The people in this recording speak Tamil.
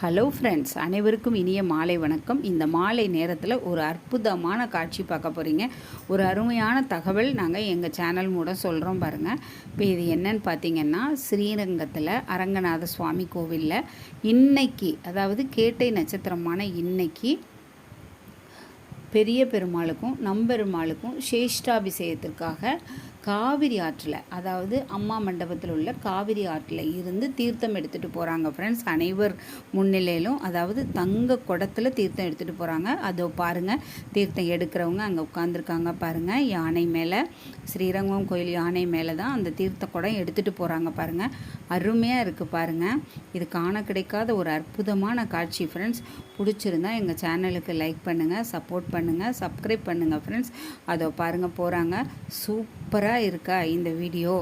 ஹலோ ஃப்ரெண்ட்ஸ் அனைவருக்கும் இனிய மாலை வணக்கம். இந்த மாலை நேரத்தில் ஒரு அற்புதமான காட்சி பார்க்க போகிறீங்க ஒரு அருமையான தகவல் நாங்கள் எங்கள் சேனல் மூலம் சொல்கிறோம் பாருங்கள் இப்போ இது என்னன்னு பார்த்தீங்கன்னா ஸ்ரீரங்கத்தில் அரங்கநாத சுவாமி கோவிலில் இன்னைக்கு அதாவது கேட்டை நட்சத்திரமான இன்னைக்கு பெரிய பெருமாளுக்கும் நம்பெருமாளுக்கும் சேஷ்டாபிஷேகத்திற்காக காவிரி ஆற்றில் அதாவது அம்மா மண்டபத்தில் உள்ள காவிரி ஆற்றில் இருந்து தீர்த்தம் எடுத்துகிட்டு போகிறாங்க ஃப்ரெண்ட்ஸ் அனைவர் முன்னிலையிலும் அதாவது தங்க குடத்தில் தீர்த்தம் எடுத்துகிட்டு போகிறாங்க அதோ பாருங்கள் தீர்த்தம் எடுக்கிறவங்க அங்கே உட்காந்துருக்காங்க பாருங்கள் யானை மேலே ஸ்ரீரங்கம் கோயில் யானை மேலே தான் அந்த தீர்த்த குடம் எடுத்துகிட்டு போகிறாங்க பாருங்கள் அருமையாக இருக்குது பாருங்கள் இது காண கிடைக்காத ஒரு அற்புதமான காட்சி ஃப்ரெண்ட்ஸ் பிடிச்சிருந்தா எங்கள் சேனலுக்கு லைக் பண்ணுங்கள் சப்போர்ட் பண்ணுங்கள் சப்ஸ்கிரைப் பண்ணுங்கள் ஃப்ரெண்ட்ஸ் அதோ பாருங்கள் போகிறாங்க சூப்பராக இருக்கா இந்த வீடியோ?